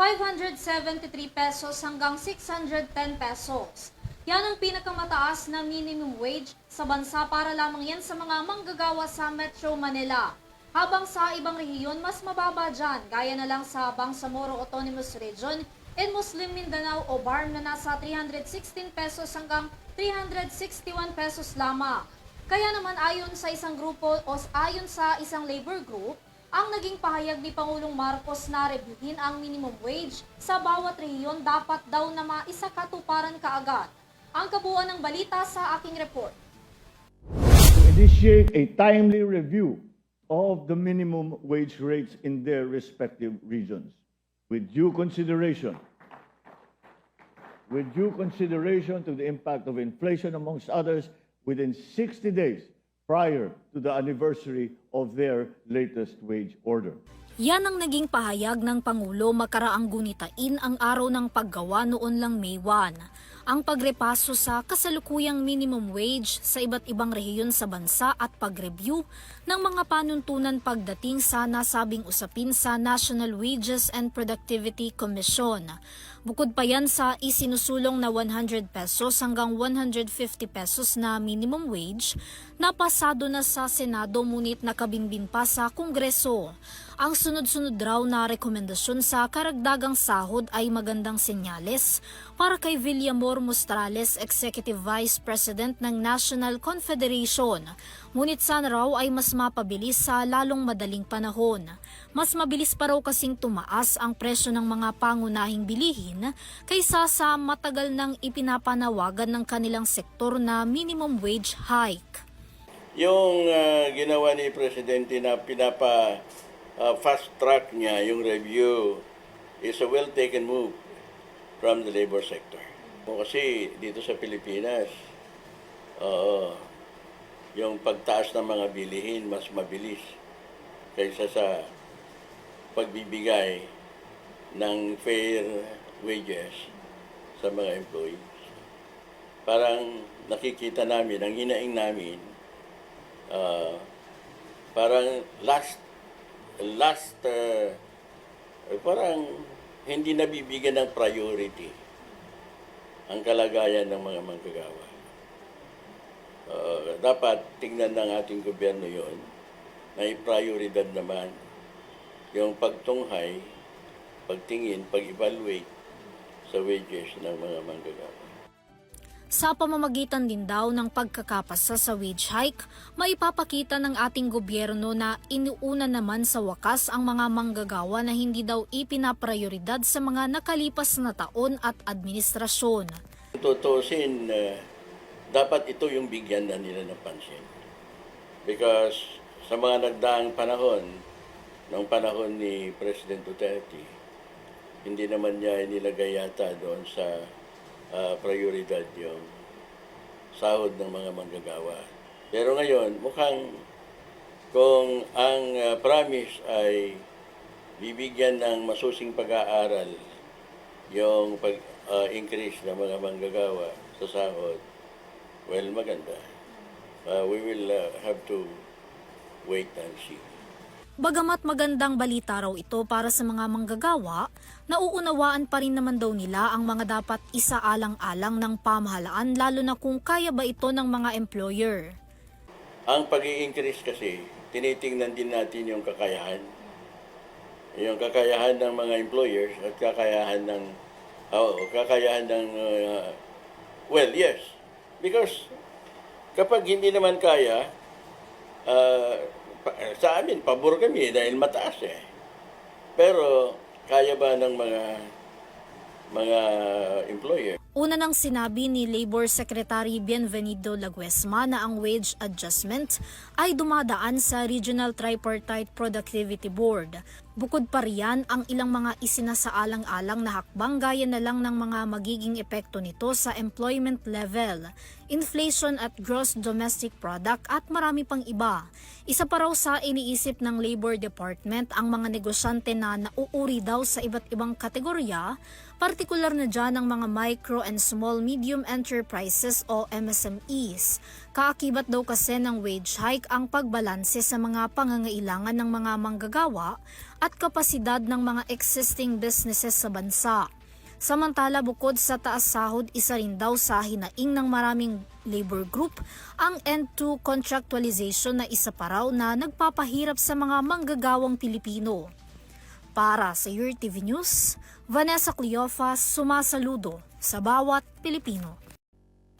573 pesos hanggang 610 pesos. Yan ang pinakamataas na minimum wage sa bansa para lamang yan sa mga manggagawa sa Metro Manila. Habang sa ibang rehiyon, mas mababa dyan, gaya na lang sa Bangsamoro Autonomous Region and Muslim Mindanao o BARM na nasa 316 pesos hanggang 361 pesos lamang. Kaya naman ayon sa isang grupo o ayon sa isang labor group, ang naging pahayag ni Pangulong Marcos na rebyuhin ang minimum wage sa bawat rehiyon dapat daw na maisakatuparan kaagad. Ang kabuuan ng balita sa aking report. to initiate a timely review of the minimum wage rates in their respective regions with due consideration with due consideration to the impact of inflation amongst others within 60 days prior to the anniversary of their latest wage order. Yan ang naging pahayag ng Pangulo makaraang gunitain ang araw ng paggawa noon lang May 1. Ang pagrepaso sa kasalukuyang minimum wage sa iba't ibang rehiyon sa bansa at pag-review ng mga panuntunan pagdating sa nasabing usapin sa National Wages and Productivity Commission. Bukod pa yan sa isinusulong na 100 pesos hanggang 150 pesos na minimum wage, napasado na sa Senado ngunit nakabinbin pa sa Kongreso. Ang sunod-sunod raw na rekomendasyon sa karagdagang sahod ay magandang senyales para kay Villamor Mostrales, Executive Vice President ng National Confederation. Ngunit sana raw ay mas mapabilis sa lalong madaling panahon. Mas mabilis pa raw kasing tumaas ang presyo ng mga pangunahing bilihin kaysa sa matagal nang ipinapanawagan ng kanilang sektor na minimum wage hike. Yung ah, ginawa ni Presidente na pinapa ah, fast track niya yung review is a well taken move from the labor sector. Kasi dito sa Pilipinas, oo, yung pagtaas ng mga bilihin mas mabilis kaysa sa pagbibigay ng fair wages sa mga employees. Parang nakikita namin, ang hinaing namin, uh, parang last last uh, parang hindi nabibigyan ng priority ang kalagayan ng mga manggagawa. Uh, dapat tingnan ng ating gobyerno yon na prioridad naman yung pagtunghay, pagtingin, pag-evaluate sa wages ng mga manggagawa. Sa pamamagitan din daw ng pagkakapasa sa wage hike, maipapakita ng ating gobyerno na inuuna naman sa wakas ang mga manggagawa na hindi daw ipinaprioridad sa mga nakalipas na taon at administrasyon. Tutusin, uh, dapat ito yung bigyan na nila ng pansin. Because sa mga nagdaang panahon, noong panahon ni President Duterte, hindi naman niya inilagay yata doon sa ah, prioridad yung sahod ng mga manggagawa. Pero ngayon, mukhang kung ang ah, promise ay bibigyan ng masusing pag-aaral yung pag-increase ng mga manggagawa sa sahod, well, maganda. Uh, we will uh, have to wait and see. Bagamat magandang balita raw ito para sa mga manggagawa, nauunawaan pa rin naman daw nila ang mga dapat isaalang-alang ng pamahalaan lalo na kung kaya ba ito ng mga employer. Ang pag increase kasi, tinitingnan din natin yung kakayahan. Yung kakayahan ng mga employers at kakayahan ng, oh, kakayahan ng, uh, well, yes. Because kapag hindi naman kaya, uh, sa amin, pabor kami dahil mataas eh. Pero, kaya ba ng mga mga employer? Una nang sinabi ni Labor Secretary Bienvenido Laguesma na ang wage adjustment ay dumadaan sa Regional Tripartite Productivity Board. Bukod pa riyan ang ilang mga isinasaalang-alang na hakbang gaya na lang ng mga magiging epekto nito sa employment level, inflation at gross domestic product at marami pang iba. Isa pa raw sa iniisip ng Labor Department ang mga negosyante na nauuri daw sa iba't ibang kategorya, partikular na dyan ang mga micro and small medium enterprises o MSMEs. Kaakibat daw kasi ng wage hike ang pagbalanse sa mga pangangailangan ng mga manggagawa at kapasidad ng mga existing businesses sa bansa. Samantala bukod sa taas sahod, isa rin daw sa hinaing ng maraming labor group ang end-to contractualization na isa pa raw na nagpapahirap sa mga manggagawang Pilipino. Para sa Your TV News, Vanessa Cleofas sumasaludo sa bawat Pilipino.